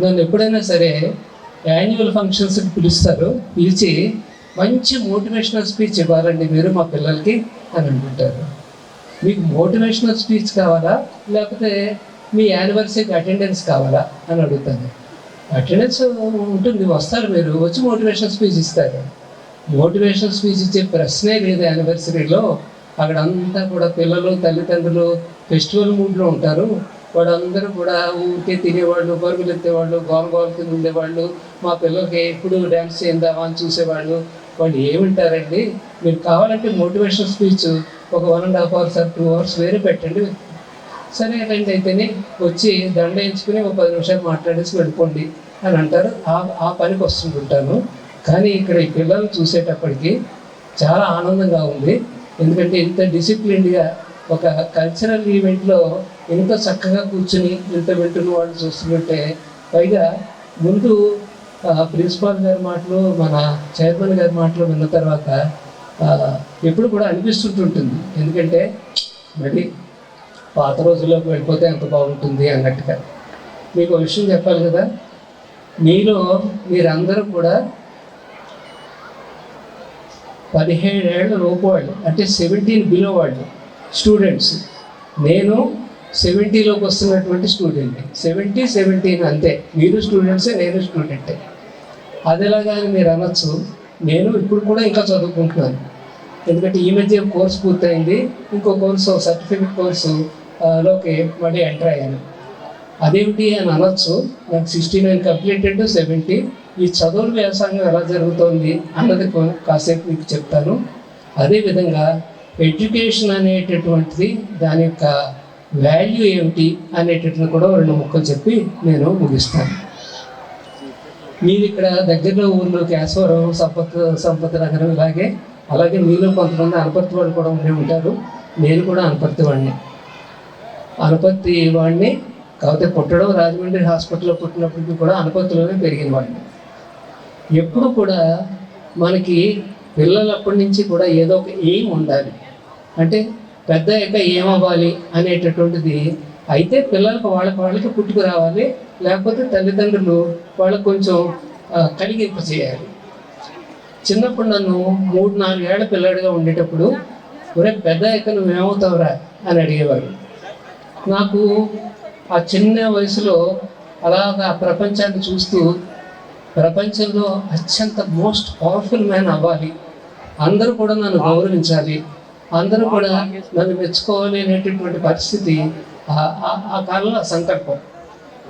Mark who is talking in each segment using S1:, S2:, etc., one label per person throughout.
S1: నన్ను ఎప్పుడైనా సరే యాన్యువల్ ఫంక్షన్స్కి పిలుస్తారు పిలిచి మంచి మోటివేషనల్ స్పీచ్ ఇవ్వాలండి మీరు మా పిల్లలకి అని అనుకుంటారు మీకు మోటివేషనల్ స్పీచ్ కావాలా? లేకపోతే మీ యానివర్సరీకి అటెండెన్స్ కావాలా? అని అడుగుతాను. అటెండెన్స్ ఉంటుంది వస్తారు మీరు వచ్చి మోటివేషనల్ స్పీచ్ ఇస్తారు. మోటివేషనల్ స్పీచ్ ఇచ్చే ప్రశ్నే లేదు యానివర్సరీలో అక్కడ అంతా కూడా పిల్లలు తల్లిదండ్రులు ఫెస్టివల్ మూడ్లో ఉంటారు. వాళ్ళందరూ కూడా ఊరికే తినేవాళ్ళు పరుగులు ఎత్తేవాళ్ళు గోల కింద ఉండేవాళ్ళు. మా పిల్లలకి ఎప్పుడు డ్యాన్స్ చేద్దామా అని చూసేవాళ్ళు. వాళ్ళు ఏమింటారండి? మీరు కావాలంటే మోటివేషనల్ స్పీచ్ ఒక one and half hours or two hours వేరే పెట్టండి. సరే రండి అయితేనే వచ్చి దండ ఎంచుకుని ఒక పది నిమిషాలు మాట్లాడేసి వెళ్ళిపోండి అని అంటారు. ఆ ఆ పనికి వస్తుంటుంటాను కానీ ఇక్కడ ఈ పిల్లలు చూసేటప్పటికి చాలా ఆనందంగా ఉంది. ఎందుకంటే ఇంత డిసిప్లిన్డ్గా ఒక కల్చరల్ ఈవెంట్లో ఎంత చక్కగా కూర్చుని ఇంత వింటున్న వాళ్ళు చూస్తుంటే పైగా ముందు ప్రిన్సిపాల్ గారి మాటలు మన చైర్మన్ గారి మాటలు విన్న తర్వాత ఎప్పుడు కూడా అనిపిస్తుంటుంటుంది ఎందుకంటే మరి పాత రోజుల్లోకి వెళ్ళిపోతే ఎంత బాగుంటుంది అన్నట్టుగా. మీకు ఒక విషయం చెప్పాలి కదా? మీలో మీరందరూ కూడా పదిహేడు ఏళ్ళ లోపు వాళ్ళు అంటే సెవెంటీన్ బిలో వాళ్ళు స్టూడెంట్స్ నేను సెవెంటీలోకి వస్తున్నటువంటి స్టూడెంట్ సెవెంటీ సెవెంటీన్ అంతే. మీరు స్టూడెంట్సే నేను స్టూడెంటే అది అని మీరు అనొచ్చు. నేను ఇప్పుడు కూడా ఇంకా చదువుకుంటున్నాను. ఎందుకంటే ఈ మధ్య కోర్స్ పూర్తయింది. ఇంకో కోర్సు సర్టిఫికేట్ కోర్సు లోకి మళ్ళీ ఎంటర్ అయ్యాను. అదేమిటి అని అనొచ్చు. నాకు సిక్స్టీ నైన్ కంప్లీటెడ్ సెవెంటీ ఈ చదువుల వ్యాసంగం ఎలా జరుగుతోంది అన్నది కాసేపు మీకు చెప్తాను. అదేవిధంగా ఎడ్యుకేషన్ అనేటటువంటిది దాని యొక్క వాల్యూ ఏమిటి అనేటటువంటి కూడా రెండు ముక్కలు చెప్పి నేను ముగిస్తాను. మీరు ఇక్కడ దగ్గరలో ఊర్లో కేశవరం సంపత్ సంపత్ నగరం ఇలాగే అలాగే మీలో కొంతమంది అనపర్తి వాళ్ళు కూడా ఉండే ఉంటారు. నేను కూడా అనపర్తి వాడిని. అనపర్తి వాడిని కాకపోతే పుట్టడం రాజమండ్రి హాస్పిటల్లో పుట్టినప్పటికీ కూడా అనపర్తిలోనే పెరిగిన వాడిని. ఎప్పుడు కూడా మనకి పిల్లలప్పటి నుంచి కూడా ఏదో ఒక ఎయిమ్ ఉండాలి. అంటే పెద్ద అయ్యాక ఏమవ్వాలి అనేటటువంటిది అయితే పిల్లలకు వాళ్ళకి వాళ్ళకి పుట్టుకు రావాలి లేకపోతే తల్లిదండ్రులు వాళ్ళకు కొంచెం ఆ, కలిగింప చేయాలి. చిన్నప్పుడు నన్ను మూడు నాలుగేళ్ళ పిల్లాడిగా ఉండేటప్పుడు ఒరే పెద్ద అయ్యాక నువ్వేమవుతావురా? అని అడిగేవాడు నాకు ఆ చిన్న వయసులో అలాగా ప్రపంచాన్ని చూస్తూ ప్రపంచంలో అత్యంత మోస్ట్ పవర్ఫుల్ మ్యాన్ అవ్వాలి. అందరూ కూడా నన్ను గౌరవించాలి. అందరూ కూడా నన్ను మెచ్చుకోవాలి అనేటటువంటి పరిస్థితి ఆ- కాలంలో సంకల్పం.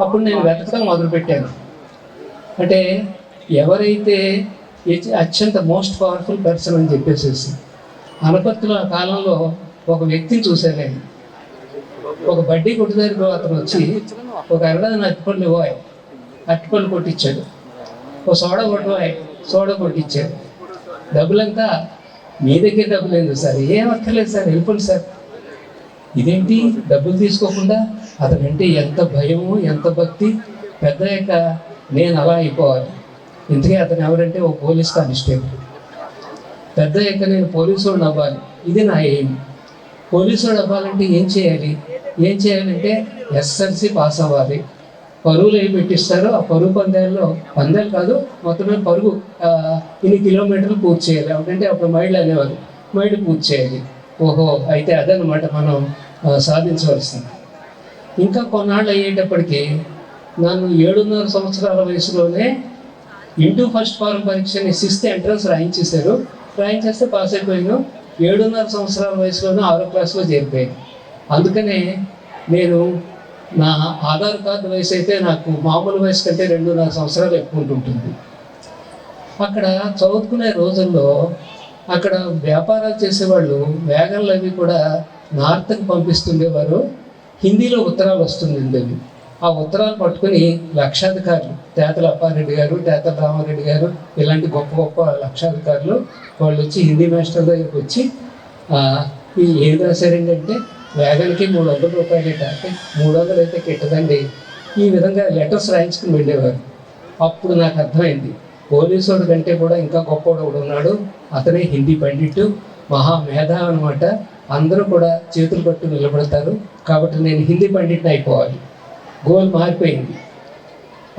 S1: అప్పుడు నేను వెతకడం మొదలుపెట్టాను. అంటే ఎవరైతే అత్యంత మోస్ట్ పవర్ఫుల్ పర్సన్ అని చెప్పేసేసి అనపత్తిలో ఆ కాలంలో ఒక వ్యక్తిని చూశాను నేను. ఒక బడ్డీ కొట్టు అతను వచ్చి ఒక అరడని అరటిపళ్ళు ఇవ్వాలి అరటిపళ్ళు కొట్టించాడు. ఒక సోడా కొట్టువాయి సోడా కొట్టించాడు. డబ్బులంతా మీ దగ్గర డబ్బులు ఎందుకు సార్ ఏం అక్కర్లేదు సార్ వెళ్ళిపోండి సార్. ఇదేంటి? డబ్బులు తీసుకోకుండా అతనంటే ఎంత భయము ఎంత భక్తి. పెద్ద నేను అలా అయిపోవాలి. ఎందుకే అతను ఎవరంటే ఓ పోలీస్ కానిస్టేబుల్. పెద్ద యొక్క నేను పోలీసు వాడిని అవ్వాలి ఇది నా ఎయిమ్. పోలీసు వాడు అవ్వాలంటే ఏం చేయాలి? ఏం చేయాలంటే ఎస్ఎల్సి పాస్ అవ్వాలి. పరుగులు ఏం పెట్టిస్తారో ఆ పరుగు పందాల్లో పందాలు కాదు మొత్తమే పరుగు ఇన్ని కిలోమీటర్లు పూర్తి చేయాలి. అంటే అప్పుడు మైళ్ళు అనేవారు మైళ్ళు పూర్తి చేయాలి. ఓహో అయితే అదనమాట మనం సాధించవలసింది. ఇంకా కొన్నాళ్ళు అయ్యేటప్పటికీ నన్ను ఏడున్నర సంవత్సరాల వయసులోనే ఇంటూ ఫస్ట్ ఫారం పరీక్షని సిక్స్త్ ఎంట్రన్స్ రాయించేశారు. రాయించేస్తే పాస్ అయిపోయాను. ఏడున్నర సంవత్సరాల వయసులోనే ఆరో క్లాస్లో చేరిపోయాను. అందుకనే నేను నా ఆధార్ కార్డు వయసు అయితే నాకు మామూలు వయసు కంటే రెండున్నర సంవత్సరాలు ఎక్కువ ఉంటుంటుంది. అక్కడ చదువుకునే రోజుల్లో అక్కడ వ్యాపారాలు చేసేవాళ్ళు వ్యాగన్లు అవి కూడా నార్త్కి పంపిస్తుండేవారు. హిందీలో ఉత్తరాలు వస్తుండేవి. ఆ ఉత్తరాలు పట్టుకుని లక్షాధికారులు తేతల అప్పారెడ్డి గారు తేతల రామారెడ్డి గారు ఇలాంటి గొప్ప గొప్ప లక్షాధికారులు వాళ్ళు వచ్చి హిందీ మాస్టర్ దగ్గరికి వచ్చి ఏం రాశారండి అంటే వేగానికి మూడు వందల రూపాయలు అంటే మూడు వందలు అయితే కిట్టదండి. ఈ విధంగా లెటర్స్ రాయించుకుని వెళ్ళేవారు. అప్పుడు నాకు అర్థమైంది. పోలీసుడు కంటే కూడా ఇంకా గొప్పవాడు ఒకడు ఉన్నాడు. అతనే హిందీ పండిట్టు మహా మేధావి అనమాట అందరూ కూడా చేతులు పట్టు నిలబడతారు. కాబట్టి నేను హిందీ పండిట్ని అయిపోవాలి. గోల్ మారిపోయింది.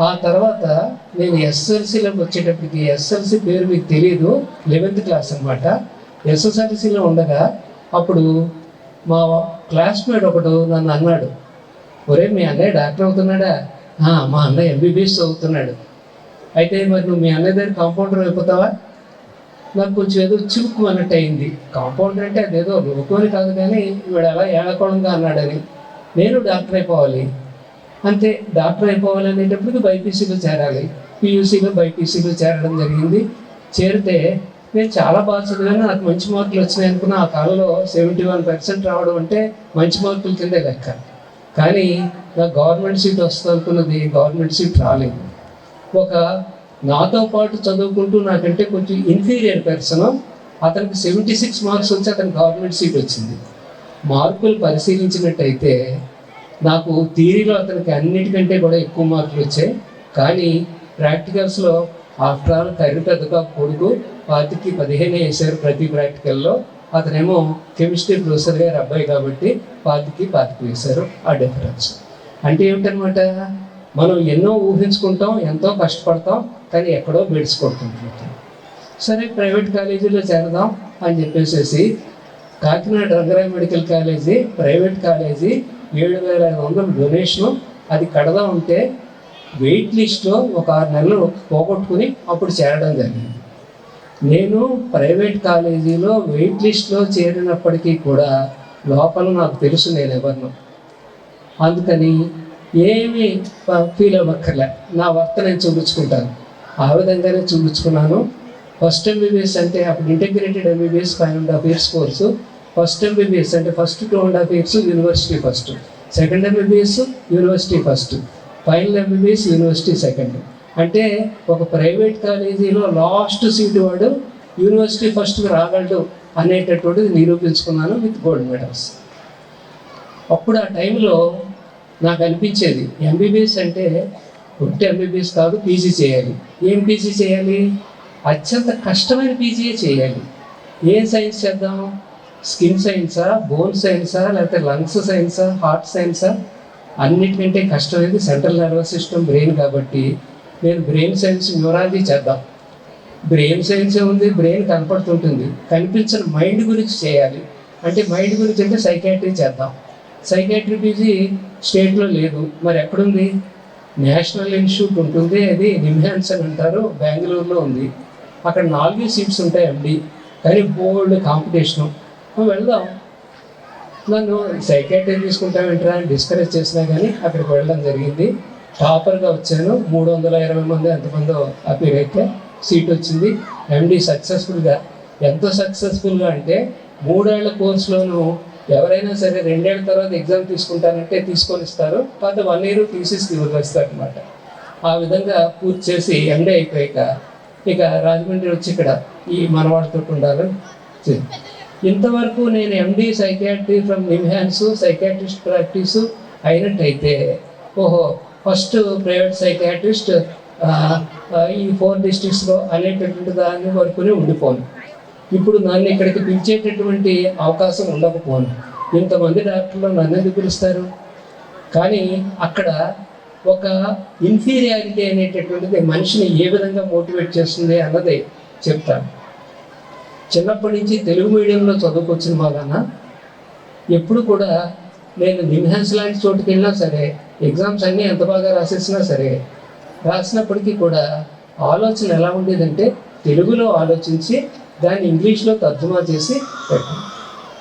S1: ఆ తర్వాత నేను ఎస్ఎల్సీలోకి వచ్చేటప్పటికి ఎస్ఎల్సీ పేరు మీకు తెలియదు లెవెన్త్ క్లాస్ అనమాట ఎస్ఎస్ఎల్సీలో ఉండగా అప్పుడు మా క్లాస్మేట్ ఒకడు నన్ను అన్నాడు ఒరే మీ అన్నయ్య డాక్టర్ అవుతున్నాడా? మా అన్నయ్య ఎంబీబీఎస్ చదువుతున్నాడు. అయితే మరి నువ్వు మీ అన్నయ్య దగ్గర కాంపౌండర్ అయిపోతావా? నాకు కొంచెం ఏదో చివుకు అన్నట్టు అయింది. కాంపౌండర్ అంటే అదేదో లోకోని కాదు కానీ వీడు అలా ఏడకోవడంగా అన్నాడని. నేను డాక్టర్ అయిపోవాలి. అంతే డాక్టర్ అయిపోవాలి అనేటప్పటికి బైపీసీలో చేరాలి. పీయూసీలో బైపీసీలో చేరడం జరిగింది. చేరితే నేను చాలా బాగా చదివాను. నాకు మంచి మార్కులు వచ్చినాయి అనుకున్న. ఆ కాలంలో సెవెంటీ వన్ పర్సెంట్ రావడం అంటే మంచి మార్కుల కిందే లెక్క. కానీ నాకు గవర్నమెంట్ సీట్ వస్తుంది అనుకున్నది. గవర్నమెంట్ సీట్ రాలేదు. ఒక నాతో పాటు చదువుకుంటూ నాకంటే కొంచెం ఇన్ఫీరియర్ పర్సన్ అతనికి సెవెంటీ సిక్స్ మార్క్స్ వచ్చి అతనికి గవర్నమెంట్ సీట్ వచ్చింది. మార్కులు పరిశీలించినట్టయితే నాకు థియరీలో అతనికి అన్నిటికంటే కూడా ఎక్కువ మార్కులు వచ్చాయి. కానీ ప్రాక్టికల్స్లో ఆఫ్టర్ ఆల్ కర్రీ పెద్దగా కొడుకు పాతికి పదిహేను వేశారు ప్రతి ప్రాక్టికల్లో. అతనేమో కెమిస్ట్రీ ప్రొఫెసర్ గారు అబ్బాయి కాబట్టి పాతికి పాతికి వేశారు ఆ డిఫరెన్స్. అంటే ఏమిటనమాట? మనం ఎన్నో ఊహించుకుంటాం ఎంతో కష్టపడతాం కానీ ఎక్కడో బెడుచుకుంటుంటాం సరే ప్రైవేట్ కాలేజీలో చేరదాం అని చెప్పేసి Kakinada Rangaraya medical college private college ఏడు వేల ఐదు వందలు డొనేషను అది కడదాం ఉంటే వెయిట్ లిస్ట్లో ఒక ఆరు నెలలు పోగొట్టుకుని అప్పుడు చేరడం జరిగింది. నేను ప్రైవేట్ కాలేజీలో వెయిట్ లిస్ట్లో చేరినప్పటికీ కూడా లోపల నాకు తెలుసు నేను ఎవరినో. అందుకని ఏమీ ఫీల్ అవ్వక్కర్లే. నా వర్త నేను చూపించుకుంటాను. ఆ విధంగానే చూపించుకున్నాను. ఫస్ట్ ఎంబీబీఎస్ అంటే అప్పుడు integrated MBBS five and half years course first MBBS అంటే first two and half years university first second MBBS university first final MBBS university second అంటే ఒక ప్రైవేట్ కాలేజీలో లాస్ట్ సీటు వాడు యూనివర్సిటీ ఫస్ట్కి రాగలడు అనేటటువంటిది నిరూపించుకున్నాను విత్ గోల్డ్ మెడల్స్. అప్పుడు ఆ టైంలో నాకు అనిపించేది ఎంబీబీఎస్ అంటే ఒట్టి ఎంబీబీఎస్ కాదు పీజీ చేయాలి. ఏం పీజీ చేయాలి? అత్యంత కష్టమైన పీజీయే చేయాలి. ఏం సైన్స్ చేద్దాం? స్కిన్ సైన్సా? బోన్ సైన్సా? లేకపోతే లంగ్స్ సైన్సా? హార్ట్ సైన్సా? అన్నిటికంటే కష్టమైనది సెంట్రల్ నర్వస్ సిస్టమ్ బ్రెయిన్ కాబట్టి నేను బ్రెయిన్ సైన్స్ న్యూరాలజీ చేద్దాం. బ్రెయిన్ సైన్స్ ఉంది? బ్రెయిన్ కనపడుతుంటుంది. కనిపించిన మైండ్ గురించి చేయాలి. అంటే మైండ్ గురించి అంటే సైకాట్రీ చేద్దాం. సైకాట్రీ పీజీ స్టేట్లో లేదు. మరి ఎక్కడుంది? నేషనల్ ఇన్స్టిట్యూట్ ఉంటుంది. అది నిమ్హాన్స్ అని అంటారు. బెంగళూరులో ఉంది. అక్కడ నాలుగు సీట్స్ ఉంటాయి ఎండి కానీ బోల్డ్ కాంపిటీషను. వెళ్దాం. నన్ను సైకాట్రీ తీసుకుంటామంటారా అని డిస్కరేజ్ చేసినా కానీ అక్కడికి వెళ్ళడం జరిగింది. టాపర్గా వచ్చాను. మూడు వందల ఇరవై మంది ఎంతమందో అపీర్ అయితే సీట్ వచ్చింది. ఎండి సక్సెస్ఫుల్గా. ఎంత సక్సెస్ఫుల్గా అంటే మూడేళ్ళ కోర్సులోనూ ఎవరైనా సరే రెండేళ్ళ తర్వాత ఎగ్జామ్ తీసుకుంటానంటే తీసుకొని ఇస్తారు. కాకపోతే వన్ ఇయర్ తీసేసి వదిలేస్తారు అనమాట ఆ విధంగా పూర్తి చేసి ఎండే అయిపోయాక ఇక రాజమండ్రి వచ్చి ఇక్కడ ఈ మనవాడితో ఉండాలని ఇంతవరకు నేను MD psychiatry from NIMHANS psychiatrist practice అయినట్టయితే ఓహో ఫస్ట్ ప్రైవేట్ సైకాట్రిస్ట్ ఈ ఫోర్ డిస్ట్రిక్ట్స్లో అనేటటువంటి దాని వరకునే ఉండిపోను. ఇప్పుడు నన్ను ఇక్కడికి పిలిచేటటువంటి అవకాశం ఉండకపోను. ఇంతమంది డాక్టర్లు నన్ను ఎందుకు పిలుస్తారు? కానీ అక్కడ ఒక ఇన్ఫీరియారిటీ అనేటటువంటిది మనిషిని ఏ విధంగా మోటివేట్ చేస్తుంది అన్నది చెప్తాను. చిన్నప్పటి నుంచి తెలుగు మీడియంలో చదువుకొచ్చిన వాళ్ళన ఎప్పుడు కూడా నేను నిమ్హాన్స్ లాంటి చోటుకి వెళ్ళినా సరే ఎగ్జామ్స్ అన్నీ ఎంత బాగా రాసేసినా సరే రాసినప్పటికీ కూడా ఆలోచన ఎలా ఉండేదంటే తెలుగులో ఆలోచించి దాన్ని ఇంగ్లీష్లో తర్జుమా చేసి పెట్టాను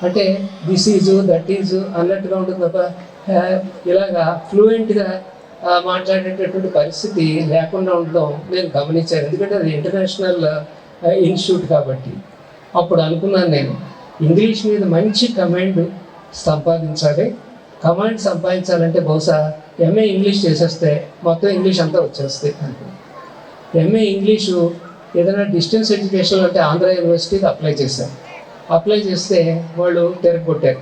S1: అంటే దిస్ ఈజు దట్ ఈజు అన్నట్టుగా ఉంటుంది తప్ప ఇలాగా ఫ్లూయెంట్గా మాట్లాడేటటువంటి పరిస్థితి లేకుండా ఉండడం నేను గమనించాను. ఎందుకంటే అది ఇంటర్నేషనల్ ఇన్స్టిట్యూట్ కాబట్టి. అప్పుడు అనుకున్నాను నేను ఇంగ్లీష్ మీద మంచి కమాండ్ సంపాదించాలి. కమాండ్ సంపాదించాలంటే బహుశా ఎంఏ ఇంగ్లీష్ చేసేస్తే మొత్తం ఇంగ్లీష్ అంతా వచ్చేస్తుంది ఎంఏ ఇంగ్లీషు ఏదైనా డిస్టెన్స్ ఎడ్యుకేషన్ అంటే ఆంధ్ర యూనివర్సిటీకి అప్లై చేశాను అప్లై చేస్తే వాళ్ళు తెరగొట్టారు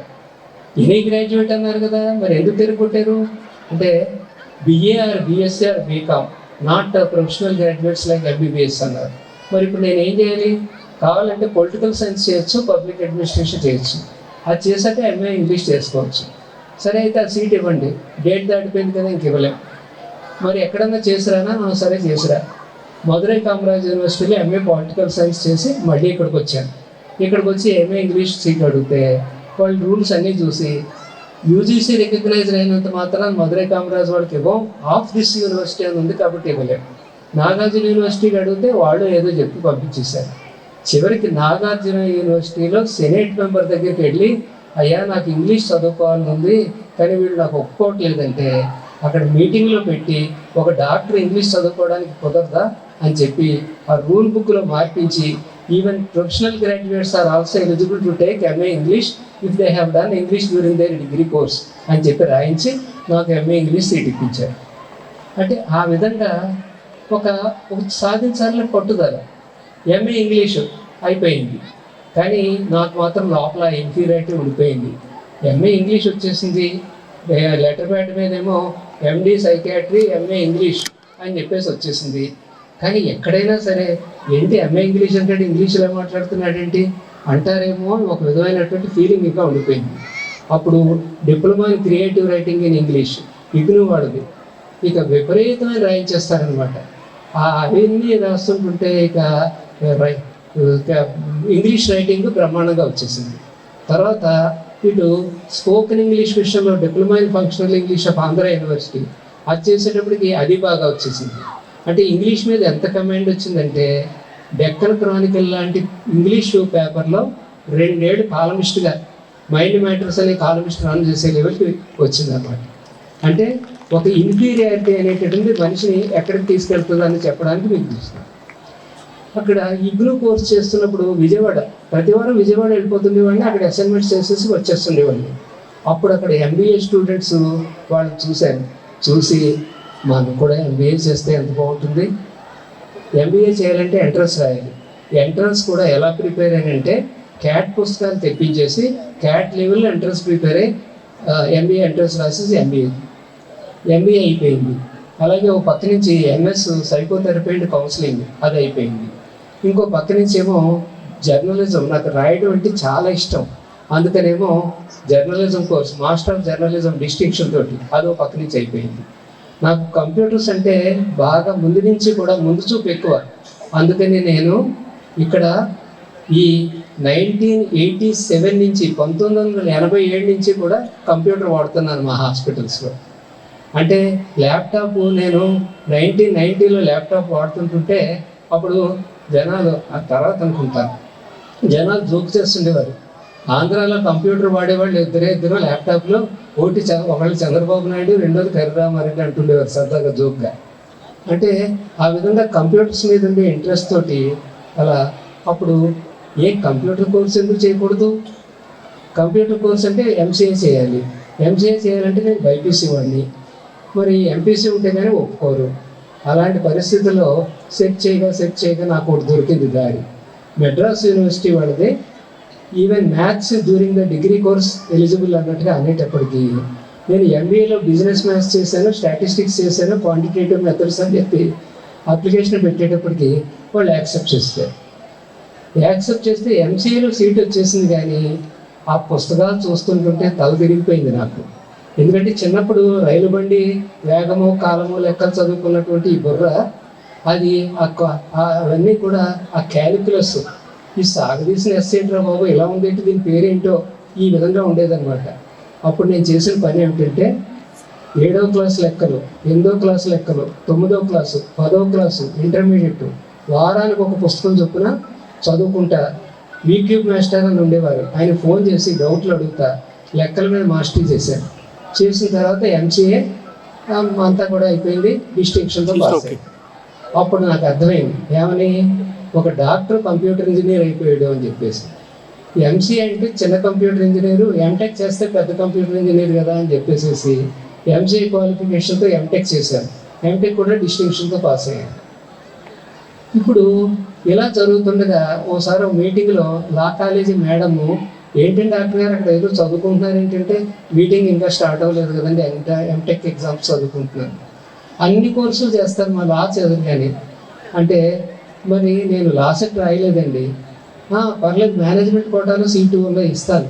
S1: ఎనీ గ్రాడ్యుయేట్ అన్నారు కదా మరి ఎందుకు తెరగొట్టారు అంటే BA or BSc or BCom not professional graduates like MBBS అన్నారు. మరి ఇప్పుడు నేను ఏం చేయాలి? కావాలంటే పొలిటికల్ సైన్స్ చేయొచ్చు పబ్లిక్ అడ్మినిస్ట్రేషన్ చేయొచ్చు. అది చేశాక ఎంఏ ఇంగ్లీష్ చేసుకోవచ్చు. సరే అయితే ఆ సీట్ ఇవ్వండి. డేట్ దాటిపోయింది కదా ఇంక ఇవ్వలేం. మరి ఎక్కడన్నా చేసిరానా? సరే చేసిరా. మధురై కామరాజ్ యూనివర్సిటీలో ఎంఏ పొలిటికల్ సైన్స్ చేసి మళ్ళీ ఇక్కడికి వచ్చాను. ఇక్కడికి వచ్చి ఎంఏ ఇంగ్లీష్ సీట్ అడిగితే వాళ్ళు రూల్స్ అన్నీ చూసి యూజీసీ రికగ్నైజ్ అయినంత మాత్రం మధురై కామరాజ్ వాళ్ళకి ఇవ్వం ఆఫ్ దిస్ యూనివర్సిటీ అని ఉంది కాబట్టి ఇవ్వలేము నాగార్జున యూనివర్సిటీకి అడిగితే వాళ్ళు ఏదో చెప్పి పంపించేశారు. చివరికి నాగార్జున యూనివర్సిటీలో సెనేట్ మెంబర్ దగ్గరికి వెళ్ళి అయ్యా నాకు ఇంగ్లీష్ చదువుకోవాలని ఉంది కానీ వీళ్ళు నాకు ఒప్పుకోవట్లేదంటే అక్కడ మీటింగ్లో పెట్టి ఒక డాక్టర్ ఇంగ్లీష్ చదువుకోవడానికి కుదరదా అని చెప్పి ఆ రూల్ బుక్లో మార్పించి even professional graduates are also eligible to take MA English if they have done English during their degree course అని చెప్పి రాయించి నాకు ఎంఏ ఇంగ్లీష్ సీట్ ఇప్పించారు. అంటే ఆ విధంగా ఒక ఒక సాధించాలని పట్టుదల. ఎంఏ ఇంగ్లీషు అయిపోయింది. కానీ నాకు మాత్రం లోపల ఇన్ఫీరియారిటీ ఉండిపోయింది. ఎంఏ ఇంగ్లీష్ వచ్చేసింది. లెటర్ ప్యాడ్ మీదేమో ఎండి సైకాట్రీ ఎంఏ ఇంగ్లీష్ అని చెప్పేసి వచ్చేసింది. కానీ ఎక్కడైనా సరే ఏంటి ఎంఏ ఇంగ్లీష్ అంటే ఇంగ్లీష్లో మాట్లాడుతున్నాడేంటి? అంటారేమో ఒక విధమైనటువంటి ఫీలింగ్ ఇంకా ఉండిపోయింది. అప్పుడు diploma in creative writing in English IGNOU వాడిది. ఇక విపరీతమైన రాయించేస్తారనమాట అవన్నీ రాస్తుంటుంటే ఇక రై- ఇక ఇంగ్లీష్ రైటింగ్ బ్రహ్మాండంగా వచ్చేసింది. తర్వాత ఇటు స్పోకెన్ ఇంగ్లీష్ విషయంలో diploma in functional English of Andhra university అది చేసేటప్పటికి అది బాగా వచ్చేసింది. అంటే ఇంగ్లీష్ మీద ఎంత కమాండ్ వచ్చిందంటే డెక్కన్ క్రానికల్ లాంటి ఇంగ్లీషు పేపర్లో రెండేళ్ళు కాలమిస్ట్గా మైండ్ మ్యాటర్స్ అనే కాలమిస్ట్ రన్ చేసే లెవెల్కి వచ్చిందన్నమాట. అంటే ఒక ఇన్ఫీరియారిటీ అనేటటువంటి మనిషిని ఎక్కడికి తీసుకెళ్తుందని చెప్పడానికి మీకు చూస్తాను అక్కడ ఇగ్నూ కోర్స్ చేస్తున్నప్పుడు విజయవాడ ప్రతి వారం విజయవాడ వెళ్ళిపోతుండేవాడిని అక్కడ అసైన్మెంట్స్ చేసేసి వచ్చేస్తుండేవాడిని. అప్పుడు అక్కడ ఎంబీఏ స్టూడెంట్స్ వాళ్ళు చూశాను. చూసి మనం కూడా ఎంబీఏ చేస్తే ఎంత బాగుంటుంది. ఎంబీఏ చేయాలంటే ఎంట్రన్స్ రాయాలి. ఎంట్రన్స్ కూడా ఎలా ప్రిపేర్ అయ్యానంటే క్యాట్ పుస్తకాలు తెప్పించేసి క్యాట్ లెవెల్లో ఎంట్రన్స్ ప్రిపేర్ అయ్యి ఎంబీఏ ఎంట్రన్స్ రాసేసి ఎంబీఏ ఎంబీఏ అయిపోయింది. అలాగే ఒక పక్క నుంచి ఎంఎస్ సైకోథెరపీ అండ్ కౌన్సిలింగ్ అది అయిపోయింది. ఇంకో పక్క నుంచి ఏమో జర్నలిజం. నాకు రాయడం అంటే చాలా ఇష్టం. అందుకనేమో journalism course master of journalism distinction తోటి అది ఒక పక్క నుంచి అయిపోయింది. నాకు కంప్యూటర్స్ అంటే బాగా ముందు నుంచి కూడా ముందు చూపు ఎక్కువ. అందుకని నేను ఇక్కడ ఈ నైన్టీన్ ఎయిటీ సెవెన్ నుంచి పంతొమ్మిది వందల ఎనభై ఏడు నుంచి కూడా కంప్యూటర్ వాడుతున్నాను మా హాస్పిటల్స్లో. అంటే ల్యాప్టాప్ నేను నైన్టీన్ నైన్టీలో ల్యాప్టాప్ వాడుతుంటుంటే అప్పుడు జనాలు ఆ తర్వాత అనుకుంటారు. జనాలు జోక్ చేస్తుండేవారు. ఆంధ్రాలో కంప్యూటర్ వాడేవాళ్ళు ఇద్దరే ఇద్దరు ల్యాప్టాప్లో ఒకటి చ- ఒకళ్ళు చంద్రబాబు నాయుడు రెండోది కర్రామారెడ్డి అంటుండేవారు సరదాగా జోక్గా. అంటే ఆ విధంగా కంప్యూటర్స్ మీద ఉండే ఇంట్రెస్ట్ తోటి అలా అప్పుడు ఏ కంప్యూటర్ కోర్స్ ఎందుకు చేయకూడదు? కంప్యూటర్ కోర్స్ అంటే ఎంసీఏ చేయాలి. ఎంసీఏ చేయాలంటే నేను బైపీసీ వాడిని. మరి ఎంపీసీ ఉంటే కానీ ఒప్పుకోరు. అలాంటి పరిస్థితుల్లో సెట్ చేయగా సెట్ చేయగా నాకు ఒకటి దొరికింది దారి. మెడ్రాస్ యూనివర్సిటీ వాళ్ళది. Even maths during the degree course eligible అన్నట్టుగా అనేటప్పటికీ నేను ఎంబీఏలో బిజినెస్ మ్యాథ్స్ చేశాను స్టాటిస్టిక్స్ చేశాను క్వాంటిటేటివ్ మెథడ్స్ అని చెప్పి అప్లికేషన్ పెట్టేటప్పటికి వాళ్ళు యాక్సెప్ట్ చేస్తారు. యాక్సెప్ట్ చేస్తే ఎంసీఏలో సీట్ వచ్చేసింది కానీ ఆ పుస్తకాలు చూస్తుంటుంటే తల తిరిగిపోయింది నాకు. ఎందుకంటే చిన్నప్పుడు రైలు బండి వేగము కాలము లెక్కలు చదువుకున్నటువంటి ఈ బుర్ర అది ఆ ఆ అవన్నీ కూడా ఆ క్యాలిక్యులస్ ఈ సాగదీసిన ఎస్సేంట్రా బాబు ఇలా ఉందేంటి దీని పేరేంటో ఈ విధంగా ఉండేదన్నమాట. అప్పుడు నేను చేసిన పని ఏమిటంటే ఏడో క్లాస్ లెక్కలు ఎనిమిదో క్లాస్ లెక్కలు తొమ్మిదో క్లాసు పదో క్లాసు ఇంటర్మీడియట్ వారానికి ఒక పుస్తకం చొప్పున చదువుకుంటా. వీక్యూబ్ మాస్టర్ అని ఉండేవారు. ఆయన ఫోన్ చేసి డౌట్లు అడుగుతా. లెక్కల మీద మాస్టరీ చేశాను. చేసిన తర్వాత ఎంసీఏ అంతా కూడా అయిపోయింది. డిస్టింక్షన్తో పాస్ అప్పుడు నాకు అర్థమైంది ఏమని? ఒక డాక్టర్ కంప్యూటర్ ఇంజనీర్ అయిపోయాడు అని చెప్పేసి. ఎంసీ అంటే చిన్న కంప్యూటర్ ఇంజనీరు ఎంటెక్ చేస్తే పెద్ద కంప్యూటర్ ఇంజనీర్ కదా అని చెప్పేసి ఎంసీఏ క్వాలిఫికేషన్తో ఎంటెక్ చేశాను ఎంటెక్ కూడా డిస్టింక్షన్తో పాస్ అయ్యాను ఇప్పుడు ఇలా జరుగుతుండగా ఓసారి మీటింగ్లో లా కాలేజీ మేడము ఏంటంటే డాక్టర్ గారు అక్కడ ఏదో చదువుకుంటున్నారు ఏంటంటే మీటింగ్ ఇంకా స్టార్ట్ అవ్వలేదు కదండి ఎంట ఎంటెక్ ఎగ్జామ్స్ చదువుకుంటున్నాను అన్ని కోర్సులు చేస్తాను మా లా చదువు కానీ అంటే మరి నేను లా సెట్ రాయలేదండి. పర్లేదు మేనేజ్మెంట్ కోటాలో సీటు ఉందో ఇస్తాను.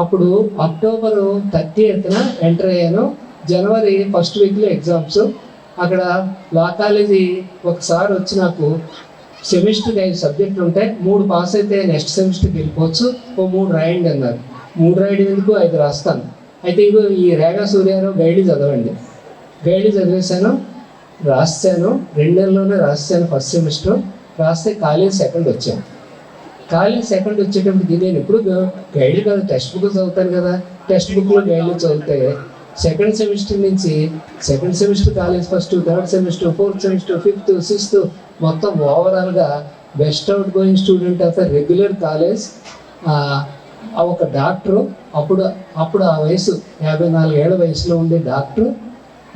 S1: అప్పుడు అక్టోబర్ థర్టీ ఎత్తున ఎంటర్ అయ్యాను. జనవరి ఫస్ట్ వీక్లో ఎగ్జామ్స్ అక్కడ లా కాలేజీ ఒకసారి వచ్చి నాకు సెమిస్టర్కి ఐదు సబ్జెక్టులు ఉంటాయి. మూడు పాస్ అయితే నెక్స్ట్ సెమిస్టర్కి వెళ్ళిపోవచ్చు. ఓ మూడు రాయండి అన్నారు. మూడు రాయడం ఎందుకు? ఐదు రాస్తాను. అయితే ఇగో ఈ రేగా సూర్యారావు గైడ్ చదవండి. గైడ్ చదివేశాను రాస్తాను రెండు నెలల్లోనే రాస్తాను ఫస్ట్ సెమిస్టర్ రాస్తే కాలేజ్ సెకండ్ వచ్చాను. కాలేజ్ సెకండ్ వచ్చేటప్పటికి నేను ఎప్పుడు గైడ్ కాదు టెక్స్ట్ బుక్ చదువుతాను కదా. టెక్స్ట్ బుక్లో గైడ్లు చదివితే సెకండ్ సెమిస్టర్ నుంచి second semester college first third semester fourth semester fifth sixth మొత్తం ఓవరాల్గా best outgoing student of the regular college ఒక డాక్టరు అప్పుడు అప్పుడు ఆ వయసు యాభై నాలుగేళ్ళ వయసులో ఉండే డాక్టర్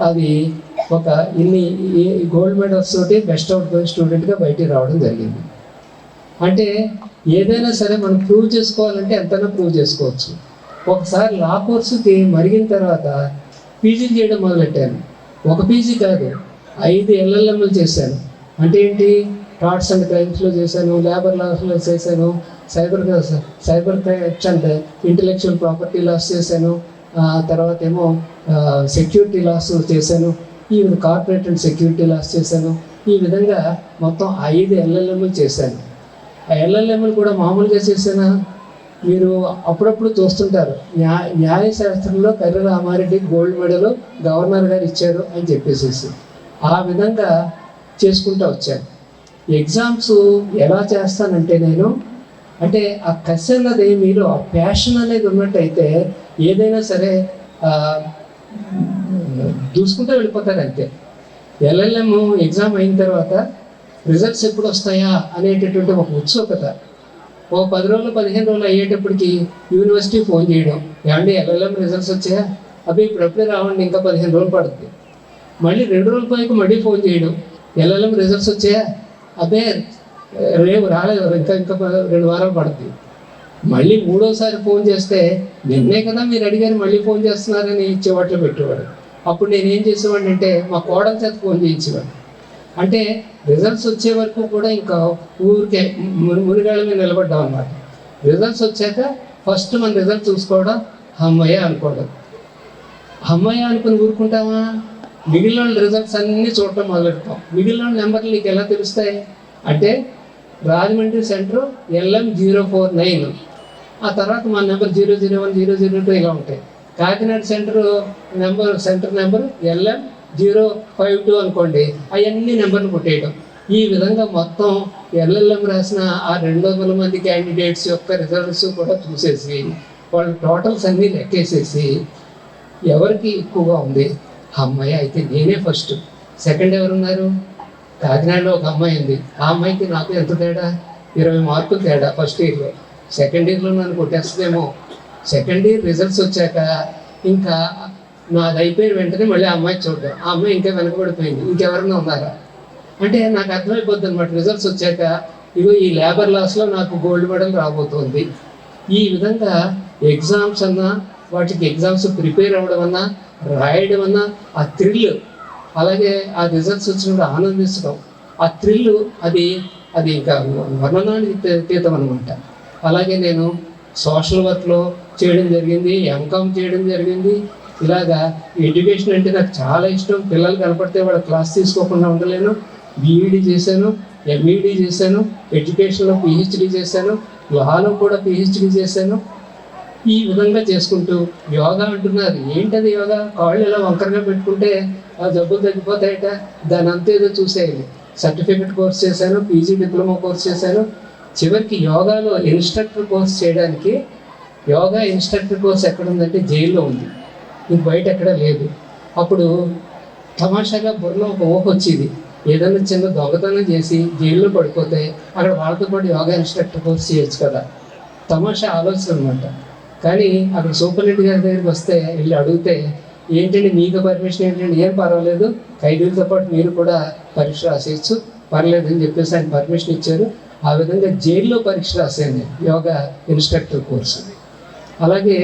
S1: అది ఒక ఇన్ని గోల్డ్ మెడల్స్ తోటి బెస్ట్ అవుట్ గోయింగ్ స్టూడెంట్గా బయటికి రావడం జరిగింది. అంటే ఏదైనా సరే మనం ప్రూవ్ చేసుకోవాలంటే ఎంతైనా ప్రూవ్ చేసుకోవచ్చు. ఒకసారి లా కోర్సుకి మరిగిన తర్వాత పీజీ చేయడం మొదలెట్టాను. ఒక పీజీ కాదు ఐదు ఎల్ఎల్ఎంలు చేశాను. అంటే ఏంటి? టాట్స్ అండ్ క్రైమ్స్లో చేశాను లేబర్ లాస్లో చేశాను సైబర్ సైబర్ క్రైమ్స్ అంటే ఇంటలెక్చువల్ ప్రాపర్టీ లాస్ చేశాను తర్వాత ఏమో సెక్యూరిటీ లాస్ చేశాను ఈ కార్పొరేట్ అండ్ సెక్యూరిటీ లాస్ చేశాను. ఈ విధంగా మొత్తం ఐదు ఎల్ఎల్ఎంలు చేశాను. ఆ ఎల్ఎల్ఎంలు కూడా మామూలుగా చేశాను? మీరు అప్పుడప్పుడు చూస్తుంటారు. న్యాయ న్యాయశాస్త్రంలో కర్ర రామారెడ్డి గోల్డ్ మెడల్ గవర్నర్ గారు ఇచ్చారు అని చెప్పేసేసి ఆ విధంగా చేసుకుంటూ వచ్చాను ఎగ్జామ్స్ ఎలా చేస్తానంటే నేను అంటే ఆ కసి అన్నది మీలో ఆ ప్యాషన్ అనేది ఉన్నట్టయితే ఏదైనా సరే దూసుకుంటూ వెళ్ళిపోతారు అంతే. ఎల్ఎల్ఎం ఎగ్జామ్ అయిన తర్వాత రిజల్ట్స్ ఎప్పుడు వస్తాయా అనేటటువంటి ఒక ఉత్సుకత. ఓ పది రోజులు పదిహేను రోజులు అయ్యేటప్పటికి యూనివర్సిటీ ఫోన్ చేయడం. ఏమండి ఎల్ఎల్ఎం రిజల్ట్స్ వచ్చాయా? అవి ఇప్పుడప్పుడే రావండి ఇంకా పదిహేను రోజులు పడుతుంది మళ్ళీ రెండు రోజుల పైకి మళ్ళీ ఫోన్ చేయడం. ఎల్ఎల్ఎం రిజల్ట్స్ వచ్చాయా? అదే రేపు రాలేదు ఇంకా ఇంకా రెండు వారాలు పడుతుంది మళ్ళీ మూడోసారి ఫోన్ చేస్తే నిన్నే కదా మీరు అడిగారు మళ్ళీ ఫోన్ చేస్తున్నారని ఇచ్చేవాట్లో పెట్టేవాడు. అప్పుడు నేను ఏం చేసేవాడిని అంటే మా కోడల చేత ఫోన్ చేయించేవాడు అంటే రిజల్ట్స్ వచ్చే వరకు కూడా ఇంకా ఊరికే మురిగాళ్ళ మునిగాళ్ళ మీద నిలబడ్డాం అనమాట రిజల్ట్స్ వచ్చాక ఫస్ట్ మన రిజల్ట్ చూసుకోవడం అమ్మయ్య అనుకోవడం. అమ్మాయి అనుకుని ఊరుకుంటామా? మిగిలిన రిజల్ట్స్ అన్నీ చూడటం మొదలెడతాం. మిగిలిన నెంబర్లు నీకు ఎలా తెలుస్తాయి? అంటే Rajahmundry centre LM zero four nine. ఆ తర్వాత మా number zero zero one zero zero two ఇలా ఉంటాయి. Kakinada centre number centre number LM zero five two అనుకోండి అవన్నీ నెంబర్లు కొట్టేయడం ఈ విధంగా మొత్తం ఎల్ఎల్ఎం రాసిన ఆ రెండు వందల మంది క్యాండిడేట్స్ యొక్క రిజల్ట్స్ కూడా చూసేసి వాళ్ళ టోటల్స్ అన్నీ లెక్కేసేసి ఎవరికి ఎక్కువగా ఉంది? అమ్మాయి అయితే నేనే ఫస్ట్ సెకండ్ ఎవరున్నారు? కాకినాడలో ఒక అమ్మాయి ఉంది. ఆ అమ్మాయికి నాకు ఎంత తేడా? ఇరవై మార్కులు తేడా ఫస్ట్ ఇయర్లో సెకండ్ ఇయర్లో నన్ను కొట్టేస్తుందేమో. సెకండ్ ఇయర్ రిజల్ట్స్ వచ్చాక ఇంకా నాది అయిపోయిన వెంటనే మళ్ళీ ఆ అమ్మాయి చూడడం. ఆ అమ్మాయి ఇంకా వెనకబడిపోయింది. ఇంకెవరన్నా ఉన్నారా? అంటే నాకు అర్థమైపోద్ది అనమాట రిజల్ట్స్ వచ్చాక ఇగో ఈ లేబర్ లాస్లో నాకు గోల్డ్ మెడల్ రాబోతోంది. ఈ విధంగా ఎగ్జామ్స్ అన్నా వాటికి ఎగ్జామ్స్ ప్రిపేర్ అవ్వడం అన్నా రాయడం అన్నా ఆ థ్రిల్ అలాగే ఆ రిజల్ట్స్ వచ్చినప్పుడు ఆనందించడం ఆ థ్రిల్ అది అది ఇంకా వర్ణనానికి తీతం అనమాట అలాగే నేను సోషల్ వర్క్లో చేయడం జరిగింది ఎంకామ్ చేయడం జరిగింది ఇలాగా ఎడ్యుకేషన్ అంటే నాకు చాలా ఇష్టం. పిల్లలు కనపడితే వాళ్ళ క్లాస్ తీసుకోకుండా ఉండలేను. బీఈడి చేశాను ఎంఈడి చేశాను ఎడ్యుకేషన్లో పిహెచ్డి చేశాను లాలో కూడా పిహెచ్డి చేశాను. ఈ విధంగా చేసుకుంటూ యోగా అంటున్నారు. ఏంటది యోగా? కాళ్ళు ఇలా వంకరగా పెట్టుకుంటే ఆ జబ్బులు తగ్గిపోతాయట. దాని అంతా ఏదో చూసేయాలి సర్టిఫికెట్ కోర్స్ చేశాను పీజీ డిప్లొమా కోర్స్ చేశాను. చివరికి యోగాలో ఇన్స్ట్రక్టర్ కోర్స్ చేయడానికి యోగా ఇన్స్ట్రక్టర్ కోర్స్ ఎక్కడ ఉందంటే జైల్లో ఉంది. ఇంక బయట ఎక్కడ లేదు. అప్పుడు తమాషాగా బుర్రలో ఒక ఊహ వచ్చేది. ఏదైనా చిన్న దొంగతనం చేసి జైల్లో పడిపోతే అక్కడ వాళ్ళతో పాటు యోగా ఇన్స్ట్రక్టర్ కోర్స్ చేయొచ్చు కదా. తమాషా ఆలోచన అనమాట కానీ అక్కడ సూపరింటెండెంట్ గారి దగ్గరికి వస్తే వెళ్ళి అడిగితే ఏంటండి మీకు పర్మిషన్ ఏంటండి? ఏం పర్వాలేదు. ఖైదీలతో పాటు మీరు కూడా పరీక్ష రాసేయచ్చు. పర్లేదు అని చెప్పేసి ఆయన పర్మిషన్ ఇచ్చారు. ఆ విధంగా జైల్లో పరీక్ష రాసేయండి యోగా ఇన్స్ట్రక్టర్ కోర్సు. అలాగే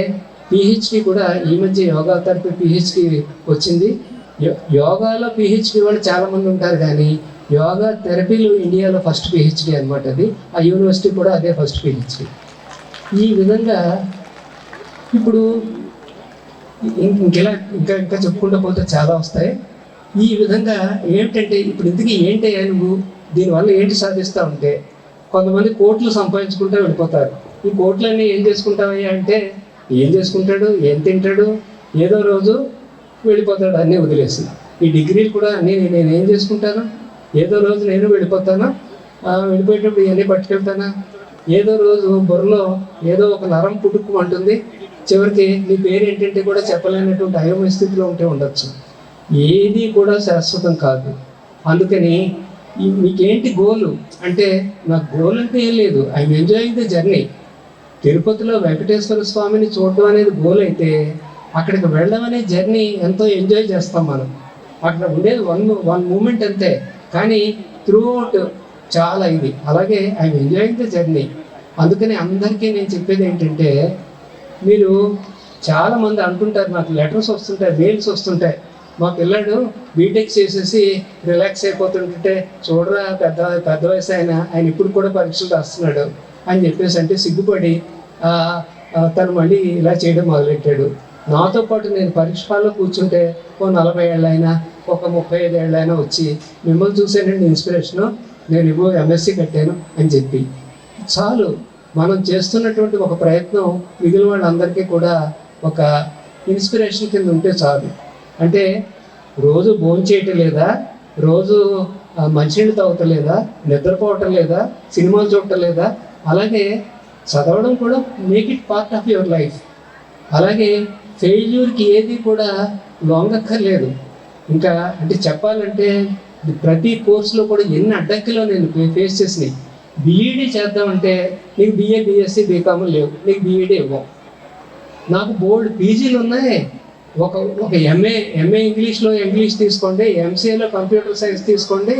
S1: పిహెచ్డి కూడా ఈ మధ్య యోగా థెరపీ పిహెచ్డి వచ్చింది. యో- యోగాలో పిహెచ్డి వాళ్ళు చాలామంది ఉంటారు కానీ యోగా థెరపీలో ఇండియాలో ఫస్ట్ పిహెచ్డి అనమాట అది. ఆ యూనివర్సిటీ కూడా అదే ఫస్ట్ పిహెచ్డి ఈ విధంగా ఇప్పుడు ఇంకెలా ఇంకా ఇంకా చెప్పుకుంటూ పోతే చాలా వస్తాయి. ఈ విధంగా ఏమిటంటే ఇప్పుడు ఇంతకీ ఏంటయ్యా నువ్వు? దీనివల్ల ఏంటి సాధిస్తా ఉంటే? కొంతమంది కోట్లు సంపాదించుకుంటూ వెళ్ళిపోతారు. ఈ కోట్లన్నీ ఏం చేసుకుంటావయ్యా అంటే ఏం చేసుకుంటాడు? ఏం తింటాడు? ఏదో రోజు వెళ్ళిపోతాడు అన్నీ వదిలేసి. ఈ డిగ్రీలు కూడా అన్నీ నేను ఏం చేసుకుంటాను? ఏదో రోజు నేను వెళ్ళిపోతాను? వెళ్ళిపోయేటప్పుడు ఇవన్నీ పట్టుకెళ్తానా? ఏదో రోజు బుర్రలో ఏదో ఒక నరం పుట్టుకుమంటుంది చివరికి నీ పేరు ఏంటంటే కూడా చెప్పలేనటువంటి అయోమయ స్థితిలో ఉంటే ఉండొచ్చు. ఏది కూడా శాశ్వతం కాదు. అందుకని మీకేంటి గోలు? అంటే నాకు గోల్ అంటే ఏం లేదు. I'm enjoying the journey. తిరుపతిలో వెంకటేశ్వర స్వామిని చూడడం అనేది గోల్ అయితే అక్కడికి వెళ్ళడం అనే జర్నీ ఎంతో ఎంజాయ్ చేస్తాం మనం. అక్కడ ఉండేది వన్ వన్ మూమెంట్ అంతే. కానీ త్రూ అవుట్ చాలా ఇది. అలాగే ఐఎమ్ ఎంజాయింగ్ ద జర్నీ అందుకని అందరికీ నేను చెప్పేది ఏంటంటే మీరు చాలామంది అంటుంటారు నాకు లెటర్స్ వస్తుంటాయి మెయిల్స్ వస్తుంటాయి. మా పిల్లాడు బీటెక్ చేసేసి రిలాక్స్ అయిపోతుంటే చూడరా పెద్ద పెద్ద వయసు ఆయన ఆయన ఇప్పుడు కూడా పరీక్షలు రాస్తున్నాడు. అని చెప్పేసి అంటే సిగ్గుపడి తను మళ్ళీ ఇలా చేయడం మొదలెట్టాడు. నాతో పాటు నేను పరిక్షాల్లో కూర్చుంటే ఓ నలభై ఏళ్ళైనా ఒక ముప్పై ఐదు ఏళ్ళైనా వచ్చి మిమ్మల్ని చూసేనండి ఇన్స్పిరేషను నేను ఇవ్వ ఎంఎస్సీ కట్టాను అని చెప్పి. చాలు మనం చేస్తున్నటువంటి ఒక ప్రయత్నం మిగిలిన వాళ్ళందరికీ కూడా ఒక ఇన్స్పిరేషన్ కింద ఉంటే చాలు. అంటే రోజు భోజనం చేయటం లేదా రోజు మంచినీళ్ళు తవ్వటం లేదా నిద్రపోవటం లేదా సినిమాలు చూడటం లేదా అలాగే చదవడం కూడా make it part of your life అలాగే ఫెయిల్యూర్కి ఏది కూడా లొంగక్కర్లేదు. ఇంకా అంటే చెప్పాలంటే ప్రతి కోర్సులో కూడా ఎన్ని అడ్డంకులు నేను ఫేస్ చేసినాయి. బీఈడీ చేద్దామంటే నీకు బీఏ బీఎస్సీ బీకామ్ లేవు. నీకు బీఈడీ ఇవ్వం. నాకు బోర్డ్ పీజీలు ఉన్నాయి. ఒక ఒక ఎంఏ ఎంఏ ఇంగ్లీష్లో ఇంగ్లీష్ తీసుకోండి ఎంసీఏలో కంప్యూటర్ సైన్స్ తీసుకోండి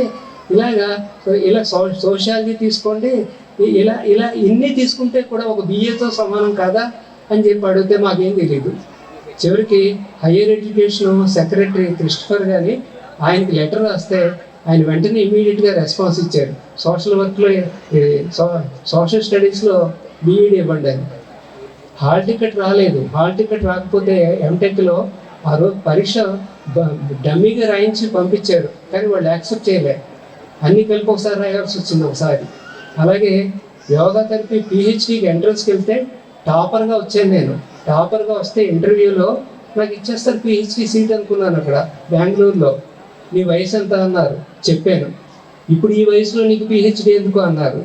S1: ఇలాగా ఇలా సో సోషాలజీ తీసుకోండి ఇలా ఇలా ఇన్ని తీసుకుంటే కూడా ఒక బీఏతో సమానం కాదా అని చెప్పి అడిగితే మాకేం తెలియదు చివరికి హయ్యర్ ఎడ్యుకేషన్ సెక్రటరీ క్రిస్టఫర్ గారి ఆయనకి లెటర్ రాస్తే ఆయన వెంటనే ఇమీడియట్గా రెస్పాన్స్ ఇచ్చారు. సోషల్ వర్క్లో సోషల్ స్టడీస్లో బీఈడి ఇవ్వండి అని. హాల్ టికెట్ రాలేదు. హాల్ టికెట్ రాకపోతే ఎంటెక్లో ఆ రోజు పరీక్ష డమ్మీగా రాయించి పంపించారు. కానీ వాళ్ళు యాక్సెప్ట్ చేయలే. అన్ని కలిపి ఒకసారి రాయాల్సి వచ్చింది ఒకసారి. అలాగే యోగా థెరపీ పిహెచ్డికి ఎంట్రన్స్కి వెళ్తే టాపర్గా వచ్చాను నేను. టాపర్గా వస్తే ఇంటర్వ్యూలో నాకు ఇచ్చేస్తారు పిహెచ్డి సీట్ అనుకున్నాను అక్కడ బెంగళూరులో. నీ వయసు ఎంత అన్నారు? చెప్పాను. ఇప్పుడు ఈ వయసులో నీకు పిహెచ్డి ఎందుకు అన్నారు?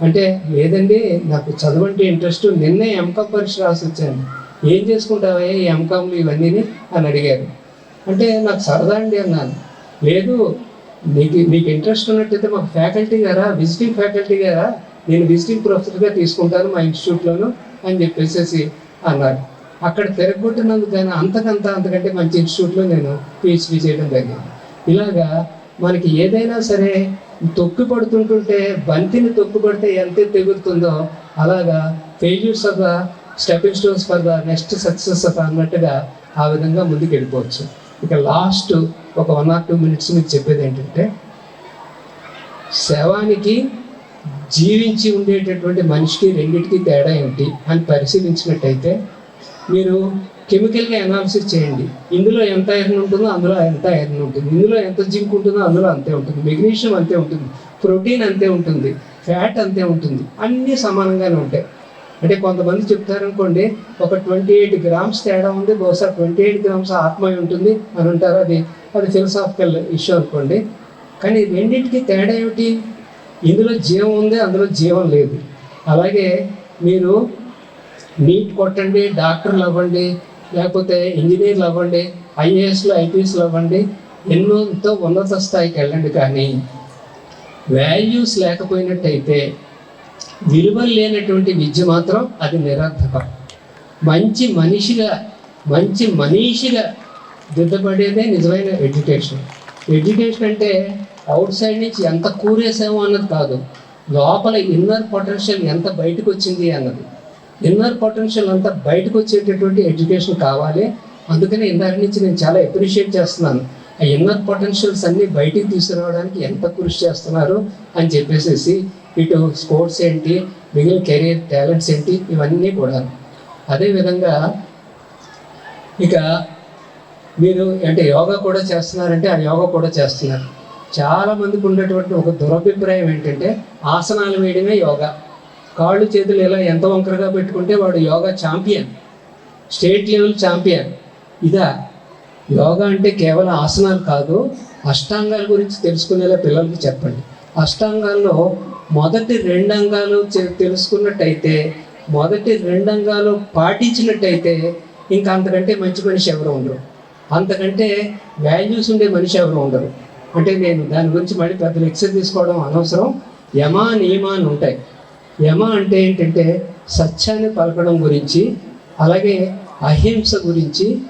S1: అంటే లేదండి నాకు చదవంటే ఇంట్రెస్ట్ నిన్నే ఎంకామ్ పరీక్ష రాసి వచ్చాను. ఏం చేసుకుంటావా ఈ ఎంకామ్లు ఇవన్నీ అని అడిగారు. అంటే నాకు సరదా అండి అన్నాను. లేదు నీకు నీకు ఇంట్రెస్ట్ ఉన్నట్టయితే మాకు ఫ్యాకల్టీ గారా విజిటింగ్ ఫ్యాకల్టీ గారా నేను విజిటింగ్ ప్రొఫెసర్గా తీసుకుంటాను మా ఇన్స్టిట్యూట్లోను అని చెప్పేసి అన్నారు. అక్కడ తిరగొట్టినందుకు అంతకంత అంతకంటే మంచి ఇన్స్టిట్యూట్లో నేను పిహెచ్డి చేయడం జరిగింది. ఇలాగా మనకి ఏదైనా సరే తొక్కు పడుతుంటుంటే బంతిని తొక్కు పడితే ఎంత తెగుతుందో అలాగా failures of the stepping stones for the next success of అన్నట్టుగా ఆ విధంగా ముందుకు వెళ్ళిపోవచ్చు ఇక లాస్ట్ ఒక వన్ ఆర్ టూ మినిట్స్ మీకు చెప్పేది ఏంటంటే శవానికి జీవించి ఉండేటటువంటి మనిషికి రెండింటికి తేడా ఏమిటి అని పరిశీలించినట్టయితే మీరు కెమికల్గా అనాలిసిస్ చేయండి. ఇందులో ఎంత ఐరన్ ఉంటుందో అందులో ఎంత ఐరన్ ఉంటుంది. ఇందులో ఎంత జింక్ ఉంటుందో అందులో అంతే ఉంటుంది. మెగ్నీషియం అంతే ఉంటుంది. ప్రోటీన్ అంతే ఉంటుంది. ఫ్యాట్ అంతే ఉంటుంది. అన్నీ సమానంగానే ఉంటాయి. అంటే కొంతమంది చెప్తారనుకోండి ఒక ట్వంటీ ఎయిట్ గ్రామ్స్ తేడా ఉంది బహుశా ట్వంటీ ఎయిట్ గ్రామ్స్ ఆత్మయ ఉంటుంది అని అంటారు. అది అది ఫిలసాఫికల్ ఇష్యూ అనుకోండి. కానీ రెండింటికి తేడా ఏమిటి? ఇందులో జీవం ఉంది అందులో జీవం లేదు. అలాగే మీరు నీట్ కొట్టండి డాక్టర్లు అవ్వండి లేకపోతే ఇంజనీర్లు అవ్వండి ఐఏఎస్లు ఐపీఎస్లు అవ్వండి ఎన్నో ఎంతో ఉన్నత స్థాయికి వెళ్ళండి కానీ వాల్యూస్ లేకపోయినట్టయితే విలువలు లేనటువంటి విద్య మాత్రం అది నిరర్థకం మంచి మనిషిగా మంచి మనీషిగా దిద్దపడేదే నిజమైన ఎడ్యుకేషన్. ఎడ్యుకేషన్ అంటే అవుట్ సైడ్ నుంచి ఎంత కూరేసామో అన్నది కాదు లోపల ఇన్నర్ పొటెన్షియల్ ఎంత బయటకు వచ్చింది అన్నది. ఇన్నర్ పొటెన్షియల్ అంతా బయటకు వచ్చేటటువంటి ఎడ్యుకేషన్ కావాలి. అందుకని ఇందాక నుంచి నేను చాలా అప్రిషియేట్ చేస్తున్నాను. ఆ ఇన్నర్ పొటెన్షియల్స్ అన్ని బయటికి తీసుకురావడానికి ఎంత కృషి చేస్తున్నారు అని చెప్పేసేసి ఇటు స్పోర్ట్స్ ఏంటి మిగిలిన కెరీర్ టాలెంట్స్ ఏంటి ఇవన్నీ కూడా. అదేవిధంగా ఇక మీరు అంటే యోగా కూడా చేస్తున్నారంటే ఆ యోగా కూడా చేస్తున్నారు. చాలా మందికి ఉండేటువంటి ఒక దురభిప్రాయం ఏంటంటే ఆసనాలు వేయడమే యోగా. కాళ్ళు చేతులు ఇలా ఎంత వంకరగా పెట్టుకుంటే వాడు yoga champion. State level champion. ఇదా యోగా అంటే కేవలం ఆసనాలు కాదు అష్టాంగాల గురించి తెలుసుకునేలా పిల్లలకి చెప్పండి. అష్టాంగాల్లో మొదటి రెండు అంగాలు తెలుసుకున్నట్టయితే మొదటి రెండు అంగాలు పాటించినట్టయితే ఇంకా అంతకంటే మంచి మనిషి ఎవరు ఉండరు. అంతకంటే వాల్యూస్ ఉండే మనిషి ఎవరు ఉండరు. అంటే నేను దాని గురించి మళ్ళీ పెద్ద లెక్చర్ తీసుకోవడం అనవసరం. యమ నియమ అని ఉంటాయి. యమ అంటే ఏంటంటే సత్యాన్ని పలకడం గురించి అలాగే అహింస గురించి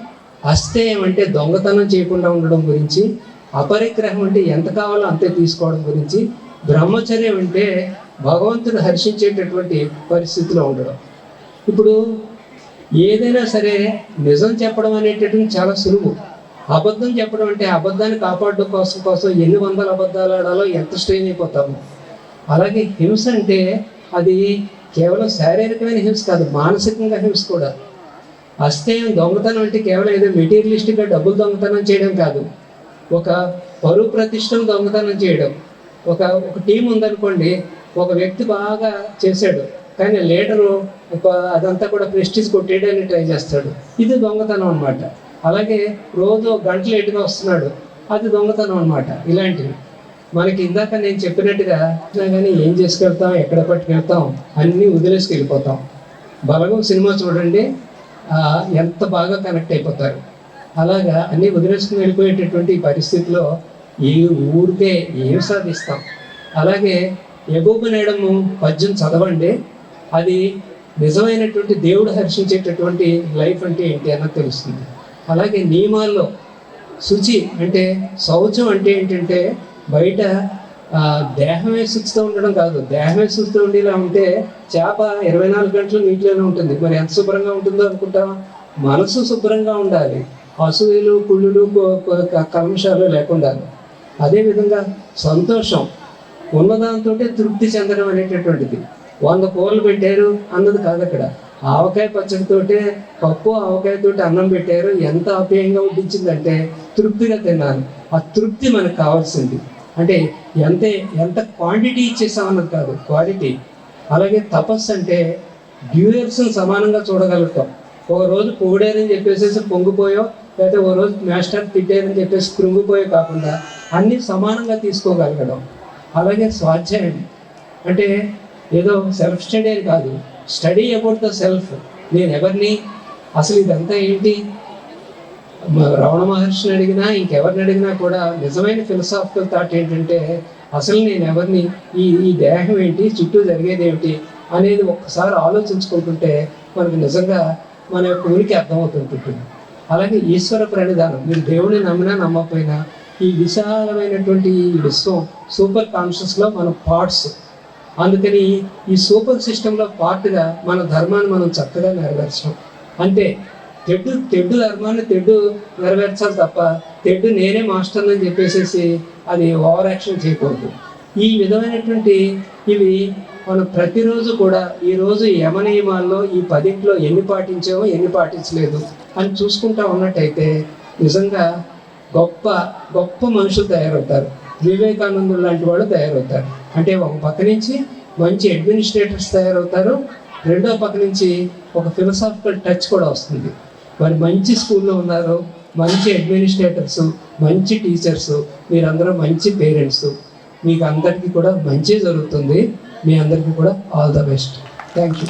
S1: అస్థేయం అంటే దొంగతనం చేయకుండా ఉండడం గురించి అపరిగ్రహం అంటే ఎంత కావాలో అంతే తీసుకోవడం గురించి బ్రహ్మచర్యం అంటే భగవంతుడు హర్షించేటటువంటి పరిస్థితిలో ఉండడం. ఇప్పుడు ఏదైనా సరే నిజం చెప్పడం అనేటటువంటి చాలా సులువు. అబద్ధం చెప్పడం అంటే అబద్ధాన్ని కాపాడడం కోసం కోసం ఎన్ని వందల అబద్ధాలు ఆడాలో ఎంత స్ట్రెయిన్ అయిపోతాము. అలాగే హింస అంటే అది కేవలం శారీరకమైన హింస కాదు మానసికంగా హింస కూడా. అస్థేయం దొంగతనం అంటే కేవలం ఏదో మెటీరియలిస్టిక్గా డబ్బులు దొంగతనం చేయడం కాదు. ఒక పరువు ప్రతిష్టను దొంగతనం చేయడం. ఒక ఒక టీం ఉందనుకోండి ఒక వ్యక్తి బాగా చేశాడు కానీ లీడరు అదంతా కూడా ప్రెస్టీజ్ కొట్టేయడానికి ట్రై చేస్తాడు. ఇది దొంగతనం అన్నమాట. అలాగే రోజు ఒక గంట లేటుగా వస్తున్నాడు. అది దొంగతనం అన్నమాట. ఇలాంటివి. మనకి ఇందాక నేను చెప్పినట్టుగా కానీ ఏం చేసుకెళ్తాం ఎక్కడ పట్టుకెళ్తాం అన్నీ వదిలేసి వెళ్ళిపోతాం. బలగం సినిమా చూడండి ఎంత బాగా కనెక్ట్ అయిపోతారు. అలాగా అన్నీ వదిలేసుకుని వెళ్ళిపోయేటటువంటి పరిస్థితిలో ఈ ఊరికే ఏం సాధిస్తాం? అలాగే ఎగోబు నేడము పద్యం చదవండి. అది నిజమైనటువంటి దేవుడు హర్షించేటటువంటి లైఫ్ అంటే ఏంటి అన్నది తెలుస్తుంది. అలాగే నియమాల్లో శుచి అంటే శౌచం అంటే ఏంటంటే బయట దేహమే శుచితో ఉండడం కాదు. దేహమే శుచితో ఉండేలా ఉంటే చేప ఇరవై నాలుగు గంటలు నీటిలోనే ఉంటుంది. మరి ఎంత శుభ్రంగా ఉంటుందో అనుకుంటావా? మనసు శుభ్రంగా ఉండాలి. అసూయలు కుళ్ళులు కొ- కల్మషాలు లేకుండా అదేవిధంగా సంతోషం ఉన్నదాంతో తృప్తి చెందడం అనేటటువంటిది. వంద కూరలు పెట్టారు అన్నది కాదు అక్కడ. ఆవకాయ పచ్చడితోటే పప్పు ఆవకాయతోటి అన్నం పెట్టారు. ఎంత అపేయంగా వడ్డించిందంటే తృప్తిగా తిన్నాను ఆ తృప్తి మనకు కావాల్సింది. అంటే ఎంత ఎంత క్వాంటిటీ ఇచ్చేసామన్నది కాదు క్వాలిటీ అలాగే తపస్సు అంటే డ్యూయర్స్ని సమానంగా చూడగలుగుతాం. ఒక రోజు పొగిడారని చెప్పేసి పొంగిపోయో లేకపోతే ఓ రోజు మాస్టర్ తిట్టారని చెప్పేసి కృంగిపోయో కాకుండా అన్నీ సమానంగా తీసుకోగలగడం. అలాగే స్వాధ్యాయం. అంటే ఏదో సెల్ఫ్ స్టడీ అని కాదు. స్టడీ అబౌట్ ద సెల్ఫ్ నేను ఎవరిని? అసలు ఇదంతా ఏంటి? మ- రమణ మహర్షిని అడిగినా ఇంకెవరిని అడిగినా కూడా నిజమైన ఫిలసాఫికల్ థాట్ ఏంటంటే అసలు నేను ఎవరిని? ఈ ఈ దేహం ఏంటి? చుట్టూ జరిగేది ఏమిటి? అనేది ఒక్కసారి ఆలోచించుకుంటుంటే మనకు నిజంగా మన యొక్క ఉనికి అర్థమవుతుంటుంది. అలాగే ఈశ్వర ప్రణిధానం. మీరు దేవుడిని నమ్మినా నమ్మకపోయినా ఈ విశాలమైనటువంటి ఈ విశ్వం సూపర్ కాన్షియస్లో మన పార్ట్స్ అందుకని ఈ సూపర్ సిస్టంలో పార్ట్గా మన ధర్మాన్ని మనం చక్కగా నెరవేర్చడం. అంతే తెడ్డు తెడ్డు ధర్మాన్ని తెడ్డు నెరవేర్చాలి తప్ప తెడ్డు నేనే మాస్టర్ అని చెప్పేసేసి అది ఓవర్ యాక్షన్ చేయకూడదు. ఈ విధమైనటువంటి ఇవి మనం ప్రతిరోజు కూడా ఈరోజు రోజు ఈ యమ నియమాల్లో ఈ పదింట్లో ఎన్ని పాటించామో ఎన్ని పాటించలేదు అని చూసుకుంటా ఉన్నట్టయితే నిజంగా గొప్ప గొప్ప మనుషులు తయారవుతారు. వివేకానందులు లాంటి వాళ్ళు తయారవుతారు. అంటే ఒక పక్క నుంచి మంచి అడ్మినిస్ట్రేటర్స్ తయారవుతారు. రెండో పక్క నుంచి ఒక ఫిలసాఫికల్ టచ్ కూడా వస్తుంది. మరి మంచి స్కూల్లో ఉన్నారు మంచి అడ్మినిస్ట్రేటర్స్ మంచి టీచర్స్ మీరందరూ మంచి పేరెంట్స్ మీకు అందరికీ కూడా మంచి జరుగుతుంది. మీ అందరికీ కూడా all the best thank you